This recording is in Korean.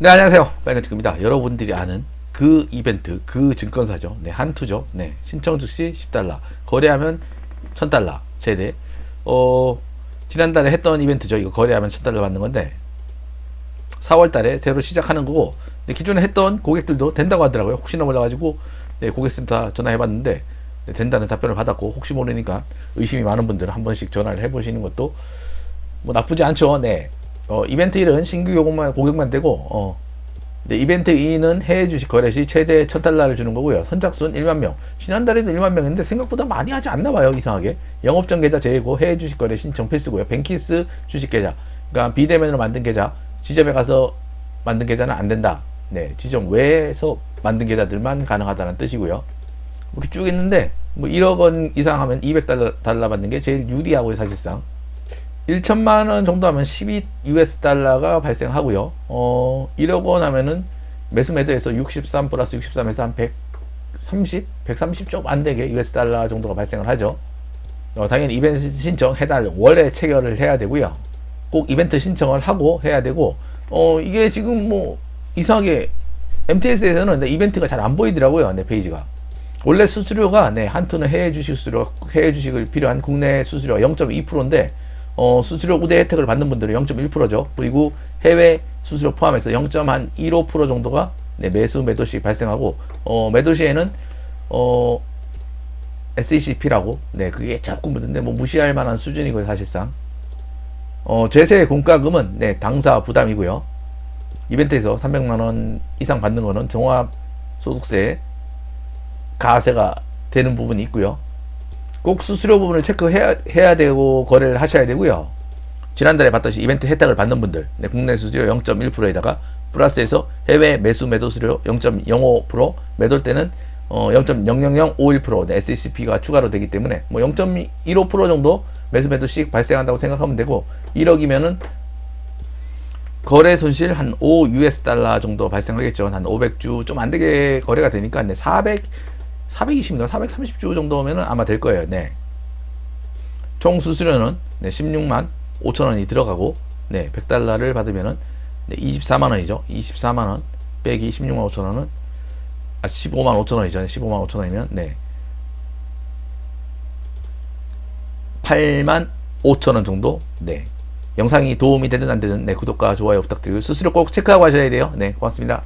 네, 안녕하세요. 빨간치크입니다. 여러분들이 아는 그 이벤트, 그 증권사죠. 네, 한투죠. 네, 신청 즉시 10달러, 거래하면 1000달러, 최대. 어, 지난달에 했던 이벤트죠. 이거 거래하면 1000달러 받는 건데, 4월 달에 새로 시작하는 거고, 네, 기존에 했던 고객들도 된다고 하더라고요. 혹시나 몰라가지고, 네, 고객센터 전화해봤는데, 네, 된다는 답변을 받았고, 혹시 모르니까 의심이 많은 분들은 한 번씩 전화를 해보시는 것도 뭐 나쁘지 않죠. 네. 어, 이벤트 1은 신규 요금만 고객만 되고 어, 네, 이벤트 2는 해외 주식 거래 시 최대 1000달러를 주는 거고요. 선착순 1만 명. 지난달에도 1만 명인데 생각보다 많이 하지 않나 봐요. 이상하게. 영업전 계좌 제외고 해외 주식 거래 신청 필수고요. 뱅키스 주식 계좌. 그러니까 비대면으로 만든 계좌. 지점에 가서 만든 계좌는 안 된다. 네, 지점 외에서 만든 계좌들만 가능하다는 뜻이고요. 이렇게 쭉 있는데 뭐 1억 원 이상 하면 200달러 달러 받는 게 제일 유리하고요, 사실상. 1천만 원 정도 하면 12 US 달러가 발생하고요. 어, 1억 원 하면은 매수 매도에서 63 플러스 63에서 한 130, 130 좀 안 되게 US 달러 정도가 발생을 하죠. 어, 당연히 이벤트 신청 해달 원래 체결을 해야 되고요. 꼭 이벤트 신청을 하고 해야 되고 어, 이게 지금 뭐 이상하게 MTS에서는 이벤트가 잘 안 보이더라고요. 내 페이지가. 원래 수수료가 네, 한투는 해외 주식 수수료, 해외 주식을 필요한 국내 수수료가 0.2%인데 어, 수수료 우대 혜택을 받는 분들은 0.1%죠. 그리고 해외 수수료 포함해서 0.15% 정도가 네, 매수 매도 시 발생하고 어, 매도 시에는 어, SECP라고 네, 그게 조금 묻는데 뭐 무시할 만한 수준이고요, 사실상. 어, 제세 공과금은 네, 당사 부담이고요. 이벤트에서 300만 원 이상 받는 거는 종합 소득세 가세가 되는 부분이 있고요. 꼭 수수료 부분을 체크해야 해야 되고 거래를 하셔야 되고요. 지난달에 봤듯이 이벤트 혜택을 받는 분들, 네, 국내 수수료 0.1%에다가 플러스해서 해외 매수 매도 수료 0.05% 매도일 때는 어, 0.00051% 네, SECP가 추가로 되기 때문에 뭐 0.15% 정도 매수 매도씩 발생한다고 생각하면 되고 1억이면은 거래 손실 한 5 US 달러 정도 발생하겠죠. 한 500주 좀 안 되게 거래가 되니까 네, 400 420인가 430주 정도면은 아마 될 거예요. 네. 총 수수료는 네, 16만 5천 원이 들어가고 네, 100달러를 받으면은 네, 24만 원이죠. 24만 원 빼기 16만 5천 원은 아 15만 5천 원이죠. 15만 5천 원이면 네. 8만 5천 원 정도. 네. 영상이 도움이 되든 안 되든 네, 구독과 좋아요 부탁드리고 수수료 꼭 체크하고 하셔야 돼요. 네, 고맙습니다.